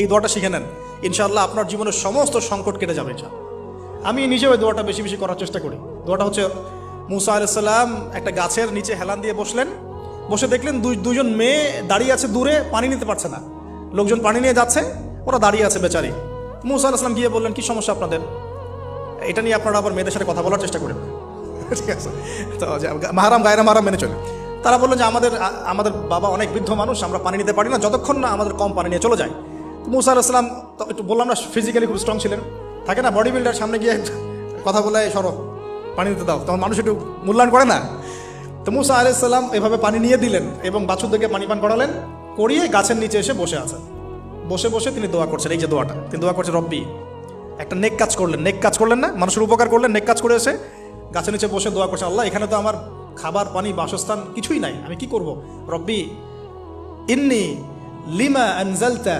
এই দোয়াটা শিখে নেন। ইনশাআল্লাহ আপনার জীবনের সমস্ত সংকট কেটে যাবে, ইনশাআল্লাহ। আমি নিজেও এই দোয়াটা বেশি বেশি করার চেষ্টা করি। দোয়াটা হচ্ছে, মুসা আলাইসাল্লাম একটা গাছের নিচে হেলান দিয়ে বসলেন। বসে দেখলেন দুই দুজন মেয়ে দাঁড়িয়ে আছে দূরে, পানি নিতে পারছে না। লোকজন পানি নিয়ে যাচ্ছে, ওরা দাঁড়িয়ে আছে বেচারি। মুসা আলাইসলাম গিয়ে বললেন, কি সমস্যা আপনাদের? এটা নিয়ে আপনারা আবার মেয়েদের সাথে কথা বলার চেষ্টা করেন। ঠিক আছে? তো মাহারাম, গায়রা মাহারাম মেনে চলে। তারা বলল যে, আমাদের আমাদের বাবা অনেক বৃদ্ধ মানুষ, আমরা পানি নিতে পারি না। যতক্ষণ না আমাদের কম পানি নিয়ে চলে যায়। মুসা আলাহিসাম একটু বললাম না ফিজিক্যালি খুব স্ট্রং ছিলেন। থাকে না বডি বিল্ডার সামনে গিয়ে কথা বলে, সরো, পানি দিতে দাও। তখন মানুষ একটু মূল্যায়ন করে না। তো মুসা আলাইসাল্লাম এভাবে পানি নিয়ে দিলেন এবং বাছুরদেরকে পানি পান করালেন, করিয়ে গাছের নিচে এসে বসে আছেন। বসে বসে তিনি দোয়া করছেন, এই যে দোয়াটা। তিনি দোয়া করছেন, রব্বি, একটা নেক কাজ করলেন, নেক কাজ করলেন না, মানুষের উপকার করলেন, নেক কাজ করে এসে গাছের নিচে বসে দোয়া করছে আল্লাহ, এখানে তো আমার খাবার, পানি, বাসস্থান কিছুই নাই, আমি কি করব? রব্বি, ইন্নি লিমা আনজালতা